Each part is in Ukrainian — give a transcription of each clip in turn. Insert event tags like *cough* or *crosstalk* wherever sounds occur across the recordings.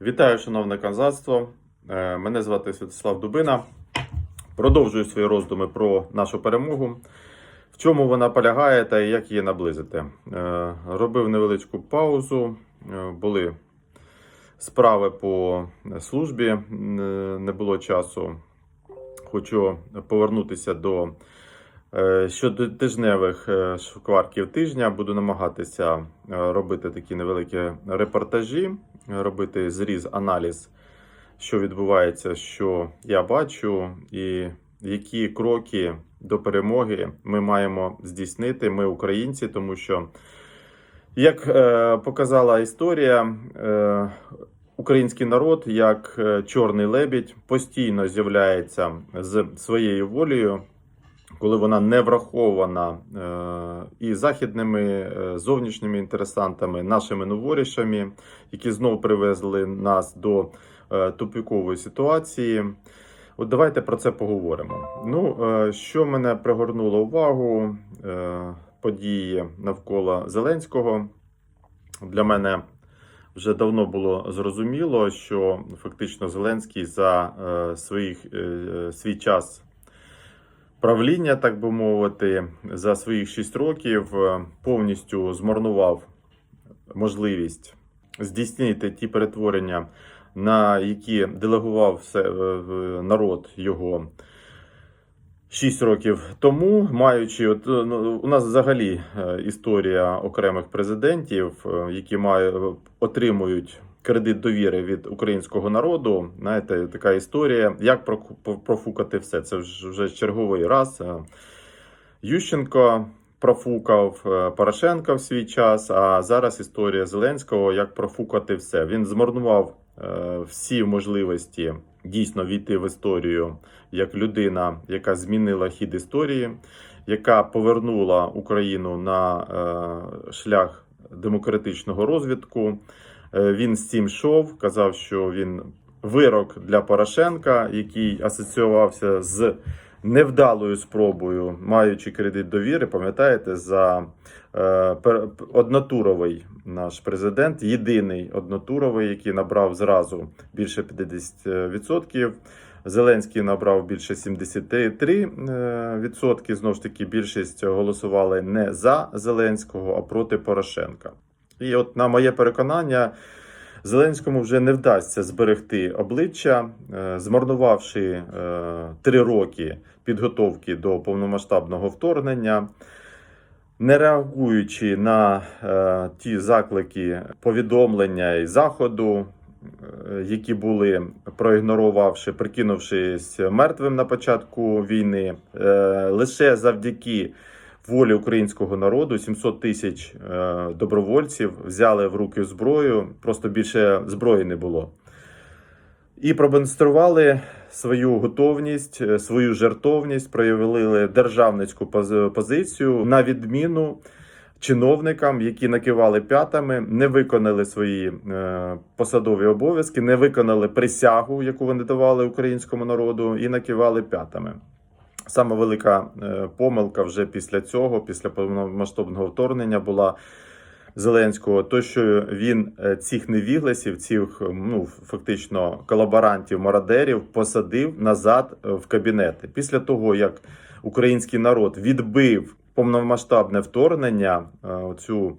Вітаю, шановне канзацтво. Е, Мене звати Святослав Дубина. Продовжую свої роздуми про нашу перемогу. В чому вона полягає та як її наблизити. Е, Робив невеличку паузу. Е, Були справи по службі, не було часу. Хочу повернутися до щотижневих шкварків тижня. Буду намагатися робити такі невеликі репортажі, робити зріз, аналіз, що відбувається, що я бачу, і які кроки до перемоги ми маємо здійснити, ми українці, тому що, як е, показала історія, е, Український народ, як е, чорний лебідь, постійно з'являється з своєю волею, коли вона не врахована е, і західними е, зовнішніми інтересантами, нашими новорішами, які знов привезли нас до е, тупікової ситуації. От давайте про це поговоримо. Ну, що мене пригорнуло увагу, події навколо Зеленського. Для мене вже давно було зрозуміло, що фактично Зеленський за своїх, свій час правління, так би мовити, за своїх 6 років е, повністю змарнував можливість здійснити ті перетворення, на які делегував все, е, народ його. 6 років тому, маючи от е, ну, у нас взагалі історія окремих президентів, які мають отримують кредит довіри від українського народу. Знаєте, така історія, як профукати все. Це вже черговий раз. Е, Ющенко профукав е, Порошенка в свій час. А зараз історія Зеленського, як профукати все. Він змарнував е, всі можливості дійсно війти в історію як людина, яка змінила хід історії, яка повернула Україну на шлях демократичного розвитку. Е, Він з цим йшов, казав, що він вирок для Порошенка, який асоціювався з невдалою спробою, маючи кредит довіри, пам'ятаєте, за е, однотуровий наш президент, єдиний однотуровий, який набрав зразу більше 50%. Зеленський набрав більше 73%. Знову ж таки, більшість голосували не за Зеленського, а проти Порошенка. І от на моє переконання, Зеленському вже не вдасться зберегти обличчя, е, змарнувавши е, три роки підготовки до повномасштабного вторгнення. Не реагуючи на е, ті заклики повідомлення і заходу, які були проігнорувавши, прикинувшись мертвим на початку війни, лише завдяки волі українського народу 700 тисяч е, добровольців взяли в руки зброю, просто більше зброї не було. І продемонстрували свою готовність, е, свою жертовність, проявили державницьку позицію на відміну чиновникам, які накивали п'ятами, не виконали свої е, посадові обов'язки, не виконали присягу, яку вони давали українському народу, і накивали п'ятами. Саме велика е, помилка вже після цього, після повномасштабного вторгнення, була Зеленського, то що він е, цих невігласів, цих ну фактично колаборантів, мародерів посадив назад е, в кабінети. Після того як український народ відбив повномасштабне вторгнення, цю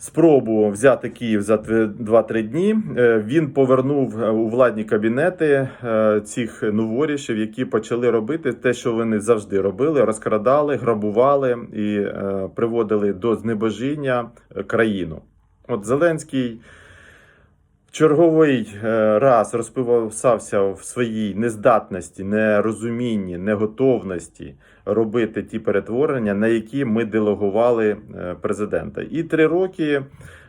спробу взяти Київ за 2-3 дні. е, Він повернув е, у владні кабінети е, цих новорішів, які почали робити те, що вони завжди робили: розкрадали, грабували і приводили до знебожіння країну. От Зеленський. Черговий раз розпивався в своїй нездатності, нерозумінні, неготовності робити ті перетворення, на які ми делегували е, президента. І три роки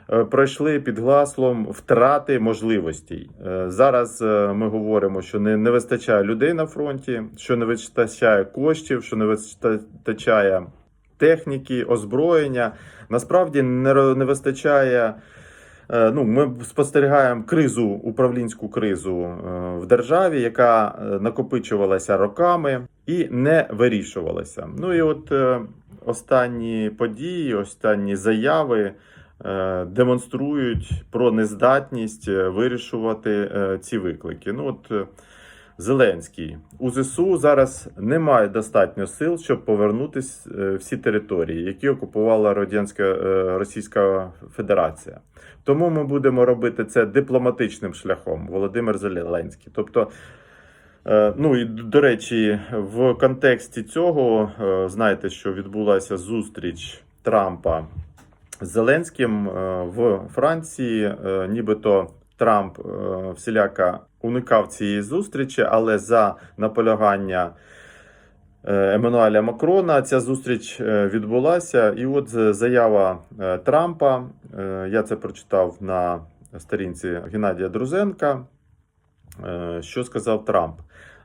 е, пройшли під гаслом втрати можливостей. Е, Зараз ми говоримо, що не, не вистачає людей на фронті, що не вистачає коштів, що не вистачає техніки, озброєння. Насправді не, не вистачає. Е, Ну, ми спостерігаємо кризу, управлінську кризу е, в державі, яка е, накопичувалася роками і не вирішувалася. Ну і от останні події, останні заяви демонструють про нездатність вирішувати ці виклики. Ну от Зеленський у ЗСУ зараз немає достатньо сил, щоб повернутися е, всі території, які окупувала Радянська е, Російська Федерація. Тому ми будемо робити це дипломатичним шляхом. Володимир Зеленський. Тобто, е, ну і до речі, в контексті цього знаєте, що відбулася зустріч Трампа з Зеленським в Франції, нібито Трамп всіляка уникав цієї зустрічі, але за наполягання е, Еммануеля Макрона ця зустріч е, відбулася. І от е, заява Трампа, я це прочитав на сторінці Геннадія Друзенка. Що сказав Трамп?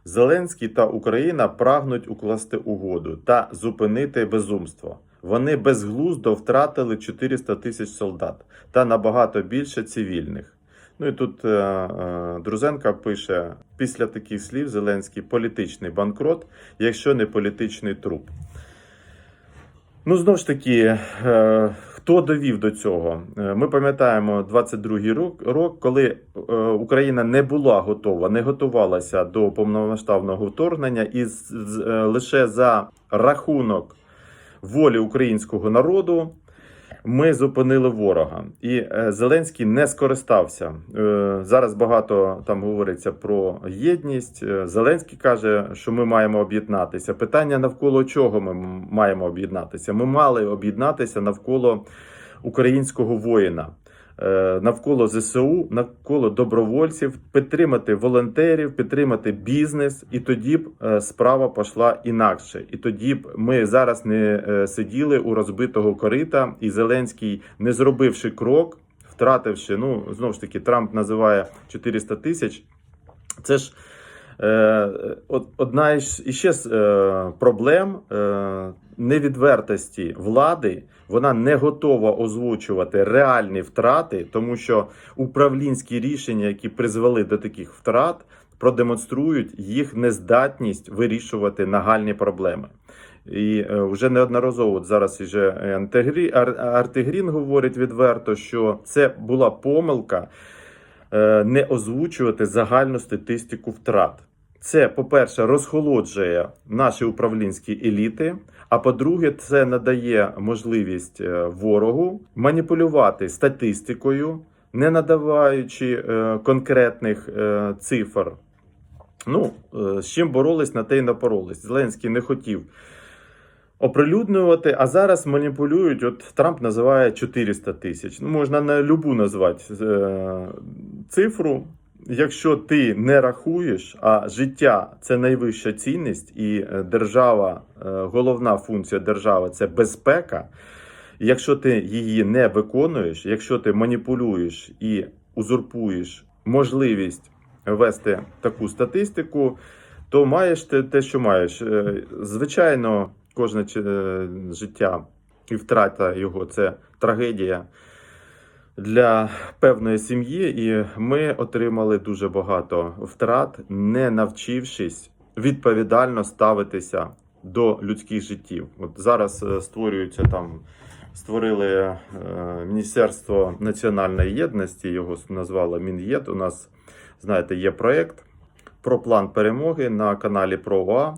Зеленський та Україна прагнуть укласти угоду та зупинити безумство. Вони безглуздо втратили 400 тисяч солдат та набагато більше цивільних. Ну і тут е, е, Друзенка пише: після таких слів Зеленський політичний банкрот, якщо не політичний труп. Ну, знову ж таки, е, хто довів до цього? Ми пам'ятаємо 22-й рок, рок, коли Україна не була готова, не готувалася до повномасштабного вторгнення, і лише за рахунок волі українського народу ми зупинили ворога. І е, Зеленський не скористався. Е, Зараз багато там говориться про єдність. Е, Зеленський каже, що ми маємо об'єднатися. Питання навколо чого ми маємо об'єднатися? Ми мали об'єднатися навколо українського воїна. Е, Навколо ЗСУ, навколо добровольців, підтримати волонтерів, підтримати бізнес, і тоді б е, справа пішла інакше. І тоді б ми зараз не е, сиділи у розбитого корита, і Зеленський, не зробивши крок, втративши, ну знову ж таки, Трамп називає 400 тисяч. Це ж одна із іще з проблем невідвертості влади. Вона не готова озвучувати реальні втрати, тому що управлінські рішення, які призвели до таких втрат, продемонструють їх нездатність вирішувати нагальні проблеми. І е, вже неодноразово зараз вже Антигрі, Ар, Артигрін говорить відверто, що це була помилка е, не озвучувати загальну статистику втрат. Це, по-перше, розхолоджує наші управлінські еліти. А по-друге, це надає можливість е, ворогу маніпулювати статистикою, не надаваючи е, конкретних е, цифр. Ну, з чим боролись, на те й напоролись. Зеленський не хотів оприлюднювати, а зараз маніпулюють. От Трамп називає 400 тисяч. Ну, можна на любу назвати цифру. Якщо ти не рахуєш, а життя це найвища цінність, і е, держава, е, головна функція держави це безпека. Якщо ти її не виконуєш, якщо ти маніпулюєш і узурпуєш можливість вести таку статистику, то маєш те, те що маєш. Е, Звичайно, кожне життя і втрата його це трагедія для певної сім'ї, і ми отримали дуже багато втрат, не навчившись відповідально ставитися до людських життів. От зараз е, створюється там. Створили е, Міністерство національної єдності, його назвали Мін'єд. У нас, знаєте, є проєкт про план перемоги на каналі ПроОА.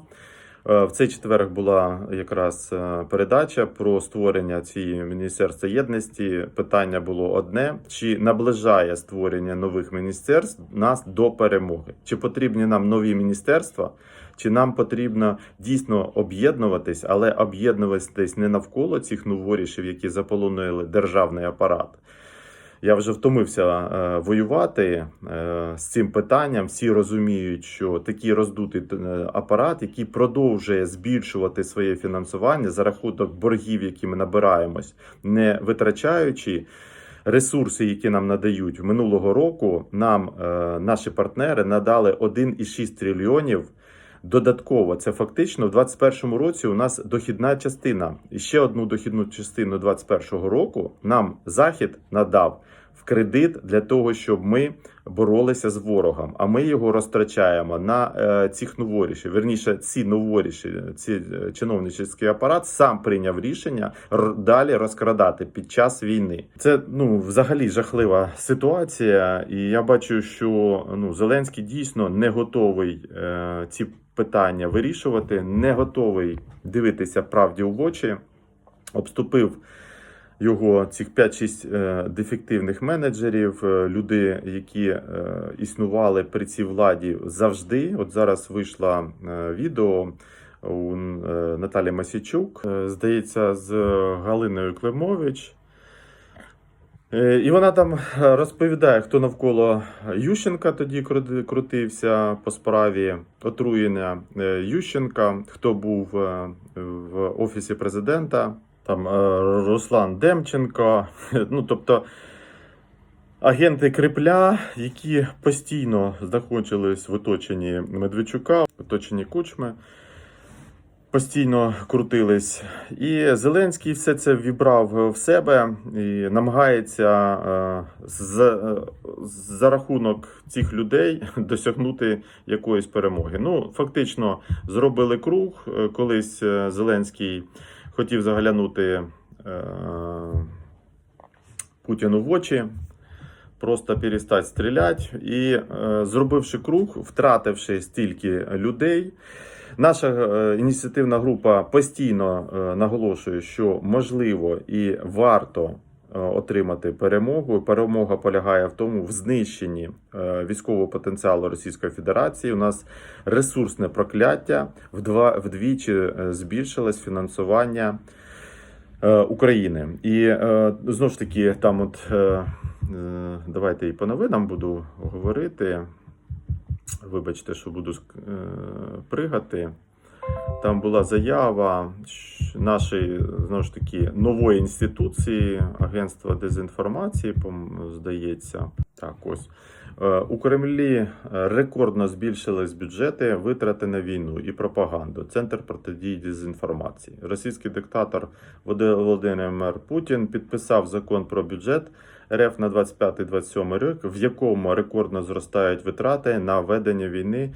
Е, В цей четверг була якраз е, передача про створення цієї міністерства єдності. Питання було одне: чи наближає створення нових міністерств нас до перемоги? Чи потрібні нам нові міністерства? Чи нам потрібно дійсно об'єднуватись, але об'єднуватись не навколо цих новорішів, які заполонили державний апарат? Я вже втомився е, воювати е, з цим питанням. Всі розуміють, що такий роздутий е, апарат, який продовжує збільшувати своє фінансування за рахунок боргів, які ми набираємось, не витрачаючи ресурси, які нам надають минулого року. Нам е, наші партнери надали 1,6 трильйонів. Додатково, це фактично в 2021 році у нас дохідна частина. І ще одну дохідну частину 2021 року нам Захід надав в кредит для того, щоб ми боролися з ворогом. А ми його розтрачаємо на е, цих новоріші. Верніше, ці новоріші, ці е, чиновничий апарат сам прийняв рішення далі розкрадати під час війни. Це ну взагалі жахлива ситуація, і я бачу, що ну Зеленський дійсно не готовий е, ці питання вирішувати, не готовий дивитися правді в очі. Обступив його цих 5-6 е, дефективних менеджерів, е, люди, які е, існували при цій владі завжди. От зараз вийшло відео у Наталі Масічук, здається, з Галиною Климович. Е, І вона там е, розповідає, хто навколо Ющенка тоді крути- крутився по справі отруєння е, Ющенка, хто був в офісі президента, там Руслан Демченко. *laughs* Ну, тобто агенти Крипля, які постійно знаходились в оточенні Медведчука, оточенні Кучми. Постійно крутились, і Зеленський все це вібрав в себе і намагається е, за, за рахунок цих людей *laughs* досягнути якоїсь перемоги. Ну, фактично, зробили круг. Е, Колись е, Зеленський хотів заглянути е, Путіну в очі, просто перестати стріляти. І е, зробивши круг, втративши стільки людей. Наша е, ініціативна група постійно е, наголошує, що можливо і варто е, отримати перемогу. Перемога полягає в тому в знищенні військового потенціалу Російської Федерації. У нас ресурсне прокляття вдва вдвічі збільшилось фінансування України. І знову ж таки, там, от давайте і по новинам буду говорити. Вибачте, що буду е, пригати. Там була заява нашої знову ж таки нової інституції Агентства дезінформації, здається. Так, ось. Е, У Кремлі е, рекордно збільшились бюджети витрати на війну і пропаганду. Центр протидії дезінформації. Російський диктатор Володи- Володимир Путін підписав закон про бюджет РФ на 25-27 рік, в якому рекордно зростають витрати на ведення війни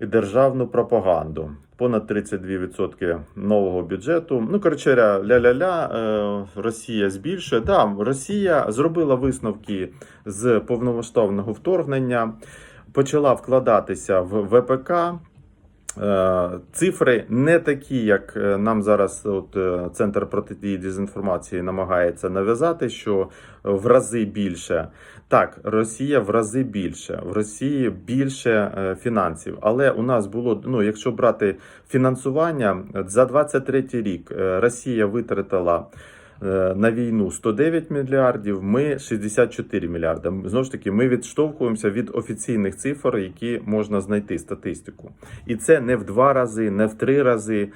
і державну пропаганду. Понад 32% нового бюджету. Ну, коротше, ля-ля-ля, е, Росія збільшує. Да, Росія зробила висновки з повномасштабного вторгнення, почала вкладатися в ВПК. Е, Цифри не такі, як е, нам зараз от, е, Центр протидії дезінформації намагається нав'язати, що в рази більше. Так, Росія в рази більше, в Росії більше фінансів. Але у нас було, ну, якщо брати фінансування, за 23 рік Росія витратила на війну 109 мільярдів, ми 64 мільярди. Знову ж таки, ми відштовхуємося від офіційних цифр, які можна знайти статистику. І це не в два рази, не в три рази.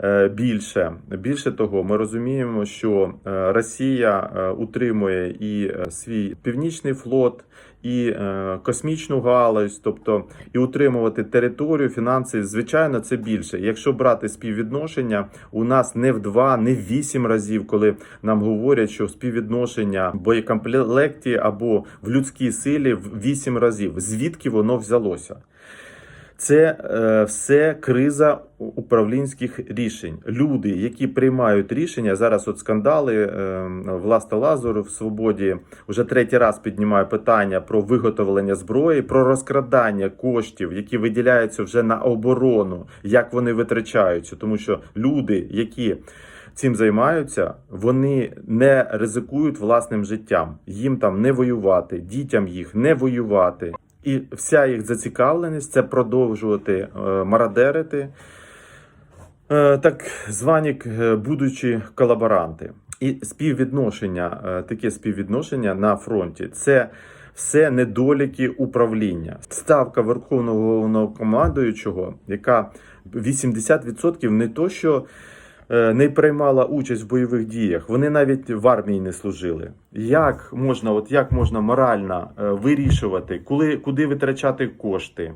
е, Більше більше того, ми розуміємо, що е, Росія е, утримує і е, свій північний флот, і е, космічну галузь, тобто і утримувати територію, фінанси, звичайно, це більше. Якщо брати співвідношення, у нас не в два, не в вісім разів, коли нам говорять, що співвідношення в боєкомплекті або в людській силі в вісім разів. Звідки воно взялося? Це е, все криза управлінських рішень. Люди, які приймають рішення, зараз от скандали е, Власта Лазур в свободі вже третій раз піднімає питання про виготовлення зброї, про розкрадання коштів, які виділяються вже на оборону, як вони витрачаються, тому що люди, які Цим займаються, вони не ризикують власним життям. Їм там не воювати, дітям їх не воювати. І вся їх зацікавленість це продовжувати е, мародерити, е, так звані е, будучі колаборанти. І співвідношення, таке співвідношення на фронті це все недоліки управління. Ставка верховного головнокомандуючого, яка 80% не то, що не приймала участь в бойових діях, вони навіть в армії не служили. Як можна, от як можна морально е, вирішувати, коли, куди витрачати кошти?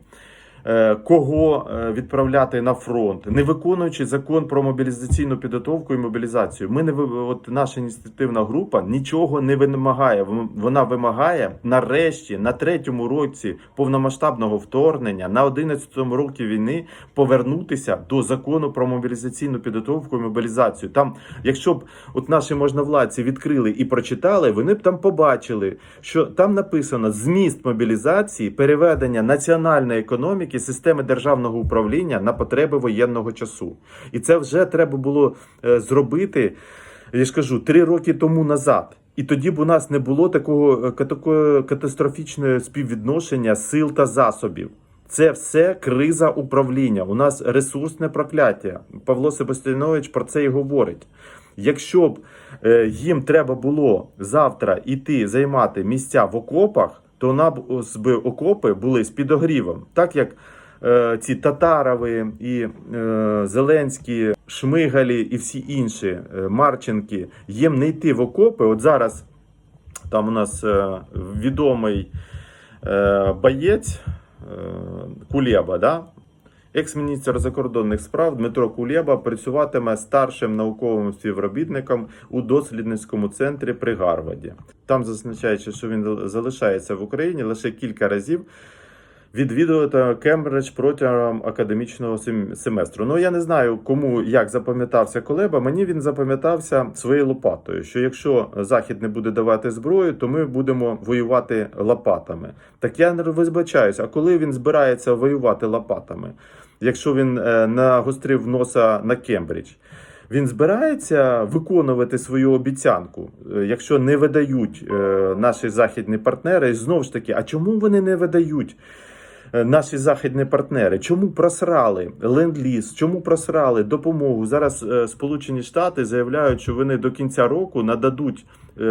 Е, кого е, відправляти на фронт, не виконуючи закон про мобілізаційну підготовку і мобілізацію. Ми не от наша ініціативна група нічого не вимагає. Вон- Вона вимагає нарешті на третьому році повномасштабного вторгнення, на 11-му році війни повернутися до закону про мобілізаційну підготовку і мобілізацію. Там, якщо б от наші можновладці відкрили і прочитали, вони б там побачили, що там написано зміст мобілізації, переведення національної економіки, системи державного управління на потреби воєнного часу. І це вже треба було е, зробити. Я ж кажу, три роки тому назад. І тоді б у нас не було такого е, такої катастрофічного співвідношення сил та засобів. Це все криза управління. У нас ресурсне прокляття. Павло Себастьянович про це і говорить. Якщо б е, їм треба було завтра іти займати місця в окопах, то нам би окопи були з підогрівом, так як е, ці татарови і е, Зеленські, Шмигалі і всі інші е, Марченки, їм не йти в окопи. От зараз там у нас е, відомий е, боєць е, Кулєба, да? Екс-міністр закордонних справ Дмитро Кулєба працюватиме старшим науковим співробітником у дослідницькому центрі при Гарварді. Там зазначається, що він залишається в Україні лише кілька разів. Відвідувати Кембридж протягом академічного семестру. Ну я не знаю, кому як запам'ятався Колеба. Мені він запам'ятався своєю лопатою. Що якщо Захід не буде давати зброю, то ми будемо воювати лопатами. Так я не вибачаюся, а коли він збирається воювати лопатами, якщо він е, нагострив носа на Кембридж. Він збирається виконувати свою обіцянку, Е, якщо не видають е, наші західні партнери. І знову ж таки, а чому вони не видають? Е, Наші західні партнери, чому просрали ленд-ліз, чому просрали допомогу? Зараз е, Сполучені Штати заявляють, що вони до кінця року нададуть е,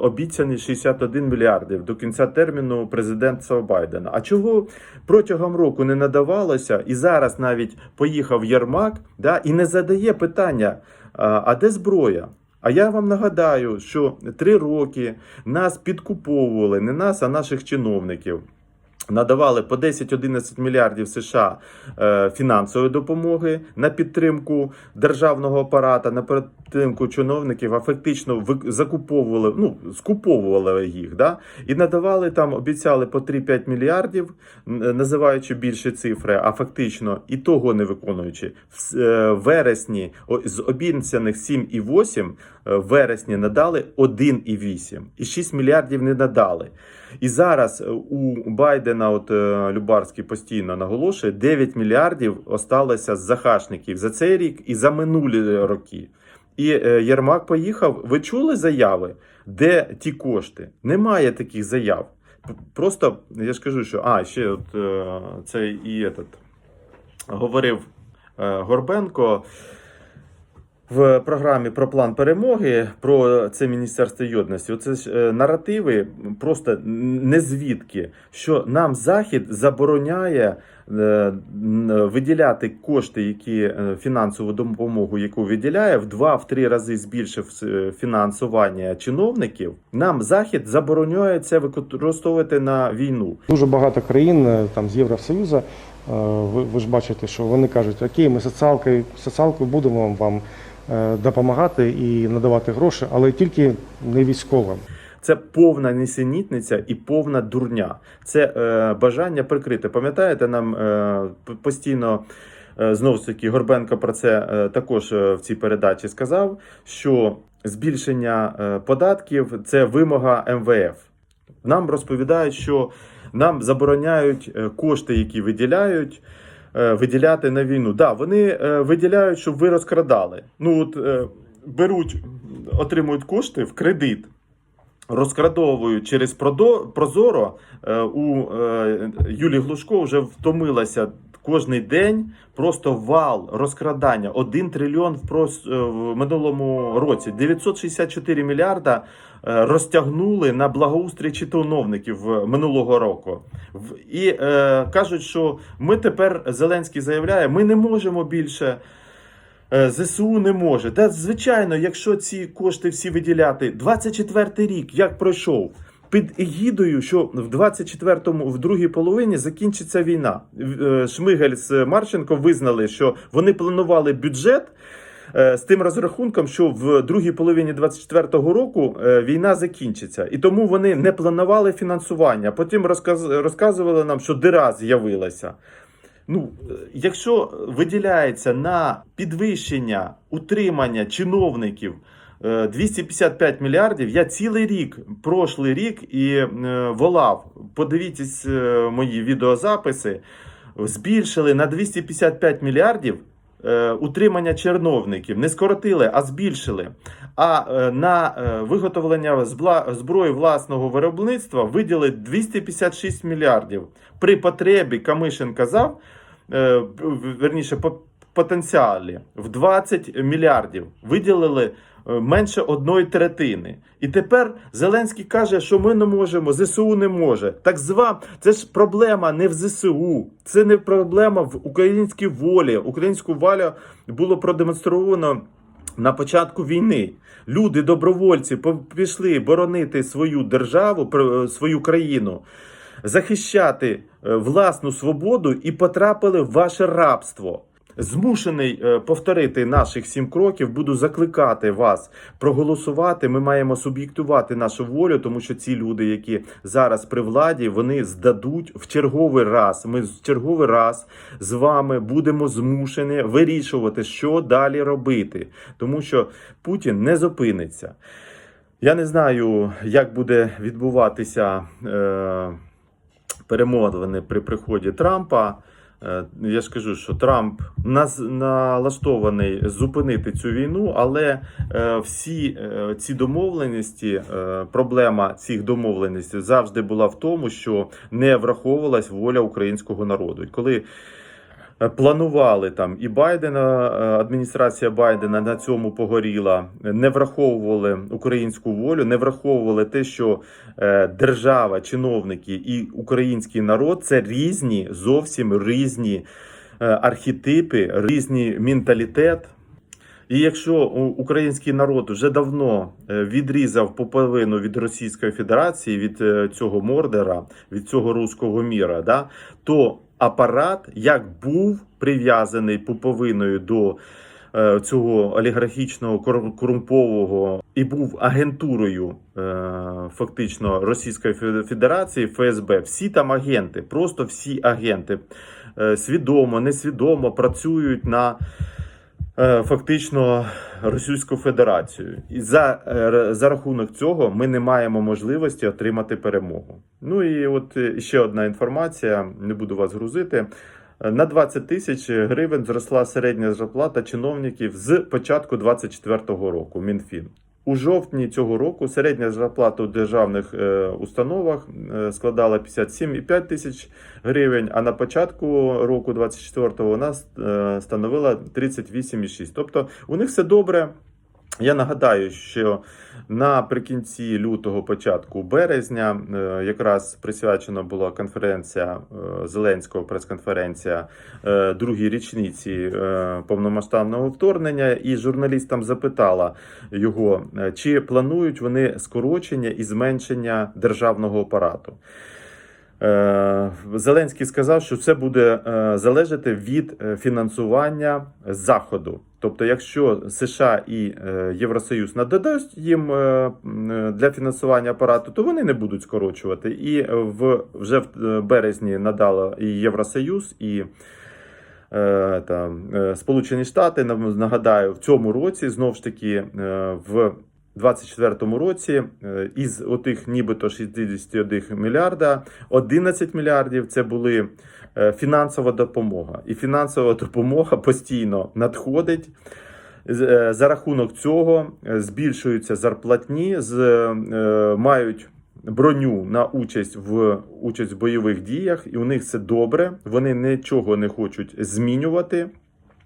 обіцяні 61 мільярдів до кінця терміну президента Байдена. А чого протягом року не надавалося? І зараз навіть поїхав Єрмак, да, і не задає питання: а, а де зброя? А я вам нагадаю, що три роки нас підкуповували, не нас, а наших чиновників. Надавали по 10-11 мільярдів США е, фінансової допомоги на підтримку державного апарата, на підтримку чиновників, а фактично закуповували, ну скуповували їх, да? і надавали там, обіцяли по 3-5 мільярдів, називаючи більші цифри, а фактично і того не виконуючи. В е, вересні з обіцяних 7,8 е, вересні надали 1,8 і 6 мільярдів не надали. І зараз е, у Байдена, от е, Любарський постійно наголошує, 9 мільярдів осталося з захашників за цей рік і за минулі роки. І е, Єрмак поїхав. Ви чули заяви? Де ті кошти? Немає таких заяв. Просто я ж кажу, що а ще от е, це і этот, говорив Горбенко. В програмі про план перемоги про це міністерство єдності. Оце ж е, наративи просто не звідки, що нам захід забороняє е, виділяти кошти, які е, фінансову допомогу, яку виділяє, в два-в три рази збільшив фінансування чиновників. Нам захід забороняє це використовувати на війну. Дуже багато країн там з Євросоюзу. Ви, ви ж бачите, що вони кажуть, окей, ми соціалкою, соціалкою будемо вам допомагати і надавати гроші, але тільки не військовим. Це повна несенітниця і повна дурня. Це е, бажання прикрити. Пам'ятаєте, нам е, постійно е, знову ж таки Горбенко про це е, також е, в цій передачі сказав, що збільшення е, податків це вимога МВФ. Нам розповідають, що нам забороняють е, кошти, які виділяють. Е, Виділяти на війну. Да, вони е, виділяють, щоб ви розкрадали. Ну от е, беруть, отримують кошти в кредит, розкрадовують через Прозоро. У Юлі Глушко вже втомилася кожний день просто вал розкрадання. 1 трильйон в, прос, е, в минулому році. 964 мільярда е, розтягнули на благоустрій чиновників е, минулого року. І е, кажуть, що ми тепер Зеленський заявляє, ми не можемо більше. ЗСУ не може. Та звичайно, якщо ці кошти всі виділяти, 24 рік як пройшов. Під егідою, що в 24-му, в другій половині закінчиться війна. Е, Шмигель з Марченко визнали, що вони планували бюджет. е, З тим розрахунком, що в другій половині 24-го року е, війна закінчиться, і тому вони не планували фінансування. Потім розказували нам, що дира з'явилася. Ну, якщо виділяється на підвищення утримання чиновників 255 мільярдів, я цілий рік, прошлий рік і е, волав. Подивіться е, мої відеозаписи. Збільшили на 255 мільярдів е, утримання чиновників. Не скоротили, а збільшили. А е, на е, виготовлення зброї власного виробництва виділили 256 мільярдів. При потребі Камишин казав, е, верніше, потенціалі в 20 мільярдів виділили е, менше одної третини. І тепер Зеленський каже, що ми не можемо, ЗСУ не може. Так зва, це ж проблема не в ЗСУ, це не проблема в українській волі. Українську волю було продемонстровано. На початку війни люди, добровольці, пішли боронити свою державу, свою країну, захищати е, власну свободу і потрапили в ваше рабство. Змушений е, повторити наших сім кроків, буду закликати вас проголосувати. Ми маємо суб'єктувати нашу волю, тому що ці люди, які зараз при владі, вони здадуть в черговий раз. Ми в черговий раз з вами будемо змушені вирішувати, що далі робити, тому що Путін не зупиниться. Я не знаю, як буде відбуватися е, перемовини при приході Трампа. Е, Я ж кажу, що Трамп налаштований зупинити цю війну, але е, всі е, ці домовленості, проблема цих домовленостей завжди була в тому, що не враховувалась воля українського народу. І коли планували там і Байдена, е, адміністрація Байдена на цьому погоріла, не враховували українську волю, не враховували те, що е, держава, чиновники і український народ це різні, зовсім різні е, архетипи, різні менталітет. І якщо український народ вже давно е, відрізав поповину від Російської Федерації, від е, цього мордера, від цього руського міра, да, то апарат як був прив'язаний пуповиною до е, цього олігархічного корумпового і був агентурою е, фактично Російської Федерації, ФСБ, всі там агенти, просто всі агенти е, свідомо, несвідомо працюють на фактично Російську Федерацію. І за, е, за рахунок цього ми не маємо можливості отримати перемогу. Ну і от е, ще одна інформація, не буду вас грузити. Е, На 20 тисяч гривень зросла середня зарплата чиновників з початку 2024 року. Мінфін. У жовтні цього року середня зарплата у державних е, установах е, складала 57,5 тисяч гривень, а на початку року 24-го вона е, становила 38,6. Тобто у них все добре. Я нагадаю, що наприкінці лютого, початку березня, е, якраз присвячена була конференція е, Зеленського, прес-конференція е, другій річниці повномасштабного вторгнення, і журналістам запитала його, чи планують вони скорочення і зменшення державного апарату. Зеленський сказав, що це буде залежати від фінансування заходу. Тобто, якщо США і е, Євросоюз надасть їм е, е, для фінансування апарату, то вони не будуть скорочувати. І в вже в березні надала і Євросоюз, і там, Сполучені Штати. Нагадаю, в цьому році знов ж таки в 24-му році із отих нібито 61 мільярда 11 мільярдів це були фінансова допомога. І фінансова допомога постійно надходить. Е, За рахунок цього е, збільшуються зарплатні, з, е, мають броню на участь в участь в бойових діях, і у них все добре. Вони нічого не хочуть змінювати.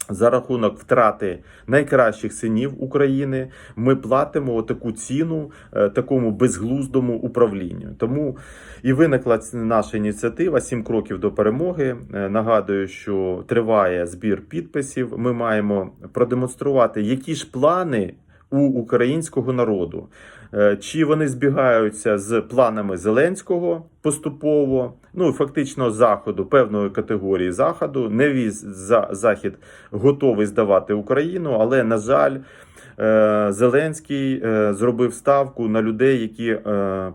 За рахунок втрати найкращих синів України ми платимо таку ціну е, такому безглуздому управлінню. Тому і виникла наша ініціатива «Сім кроків до перемоги. Е, Нагадую, що триває збір підписів. Ми маємо продемонструвати, які ж плани у українського народу. Е, Чи вони збігаються з планами Зеленського поступово, ну фактично заходу певної категорії заходу. Не віз за захід готовий здавати Україну, але на жаль, е, Зеленський е, зробив ставку на людей, які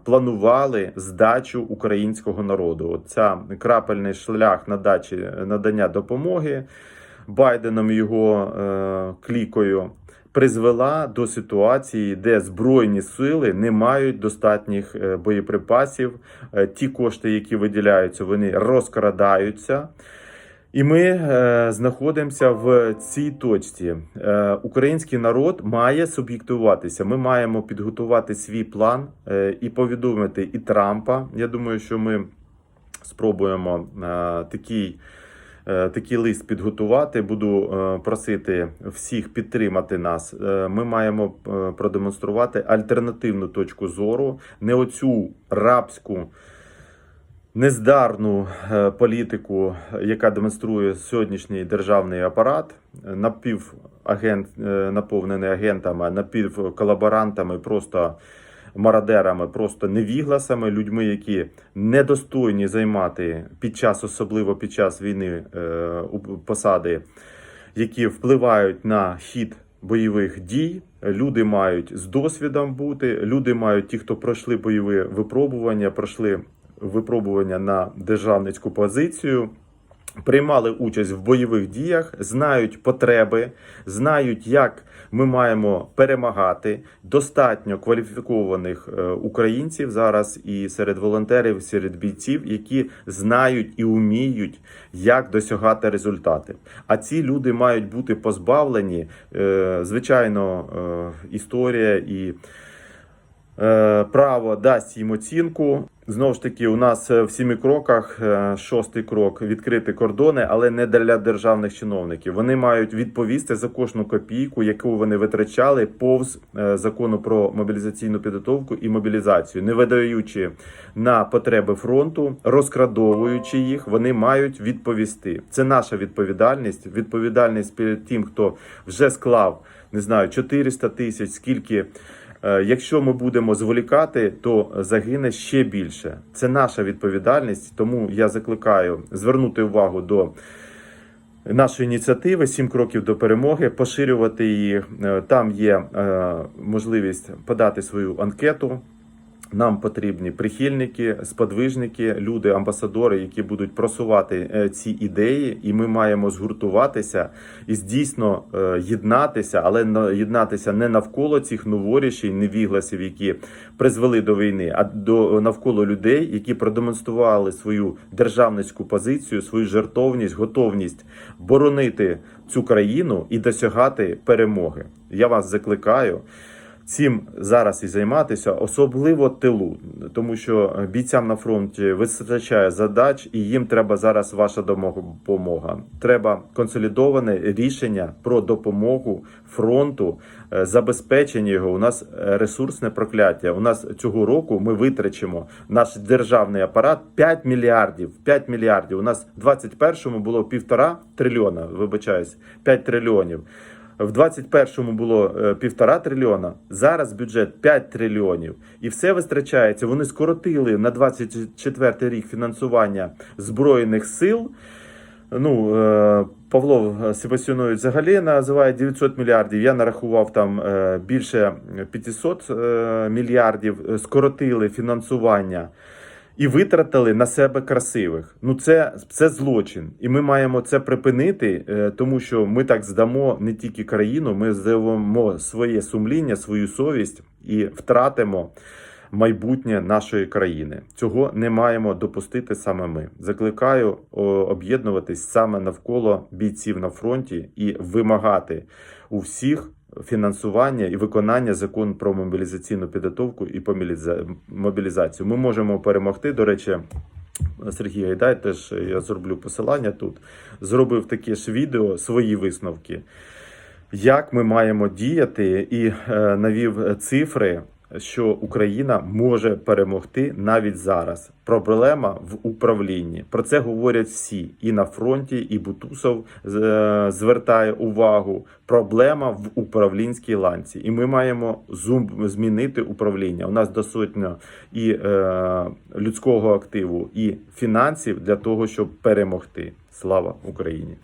планували здачу українського народу. От Ця крапельний шлях надачі надання допомоги Байденом його клікою призвела до ситуації, де збройні сили не мають достатніх е, боєприпасів. Е, Ті кошти, які виділяються, вони розкрадаються. І ми е, знаходимося в цій точці. Е, український народ має суб'єктуватися. Ми маємо підготувати свій план е, і повідомити і Трампа. Я думаю, що ми спробуємо е, такий. Е, Такий лист підготувати, буду е, просити всіх підтримати нас. Е, Ми маємо продемонструвати альтернативну точку зору, не оцю рабську нездарну політику, яка демонструє сьогоднішній державний апарат, напівагент наповнений агентами, напівколаборантами, просто мародерами, просто невігласами, людьми, які недостойні займати під час, особливо під час війни, е, посади, які впливають на хід бойових дій. Люди мають з досвідом бути. Люди мають ті, хто пройшли бойові випробування, пройшли випробування на державницьку позицію. Приймали участь в бойових діях, знають потреби, знають, як ми маємо перемагати. Достатньо кваліфікованих е, українців зараз і серед волонтерів, серед бійців, які знають і вміють, як досягати результати. А ці люди мають бути позбавлені, е, звичайно, е, історія і право дасть їм оцінку. Знову ж таки, у нас е, в сімі кроках е, шостий крок відкрити кордони, але не для державних чиновників. Вони мають відповісти за кожну копійку, яку вони витрачали повз е, закону про мобілізаційну підготовку і мобілізацію, не видаючи на потреби фронту, розкрадовуючи їх, вони мають відповісти. Це наша відповідальність. Відповідальність перед тим, хто вже склав не знаю 400 тисяч, скільки. Е, Якщо ми будемо зволікати, то загине ще більше. Це наша відповідальність. Тому я закликаю звернути увагу до нашої ініціативи «Сім кроків до перемоги, поширювати її. Е, Там є е, можливість подати свою анкету. Нам потрібні прихильники, сподвижники, люди, амбасадори, які будуть просувати е, ці ідеї, і ми маємо згуртуватися і дійсно е, єднатися, але на- єднатися не навколо цих новорішень, невігласів, які призвели до війни, а до навколо людей, які продемонстрували свою державницьку позицію, свою жертовність, готовність боронити цю країну і досягати перемоги. Я вас закликаю цим зараз і займатися, особливо тилу, тому що бійцям на фронті вистачає задач, і їм треба зараз ваша допомога. Треба консолідоване рішення про допомогу фронту, е, забезпечення його. У нас ресурсне прокляття. У нас цього року ми витрачимо наш державний апарат 5 мільярдів. 5 мільярдів. У нас в 21-му було півтора трильйона. Вибачаюсь, 5 трильйонів. В 21-му було е, півтора трильйона, зараз бюджет 5 трильйонів. І все витрачається. Вони скоротили на 24 рік фінансування Збройних сил. Ну, е, Павло Себастьянович взагалі називає 900 мільярдів. Я нарахував там е, більше 500 е, мільярдів. е, Скоротили фінансування і витратили на себе красивих. Ну це, це злочин, і ми маємо це припинити, е, тому що ми так здамо не тільки країну, ми здамо своє сумління, свою совість і втратимо майбутнє нашої країни. Цього не маємо допустити саме ми. Закликаю об'єднуватись саме навколо бійців на фронті і вимагати у всіх фінансування і виконання закон про мобілізаційну підготовку і мобілізацію. Ми можемо перемогти. До речі, Сергій Гайдай, теж я зроблю посилання тут. Зробив таке ж відео, свої висновки. Як ми маємо діяти, і е, навів цифри що Україна може перемогти навіть зараз. Проблема в управлінні. Про це говорять всі і на фронті, і Бутусов е, звертає увагу. Проблема в управлінській ланці, і ми маємо змінити управління. У нас достатньо і е, людського активу, і фінансів для того, щоб перемогти. Слава Україні!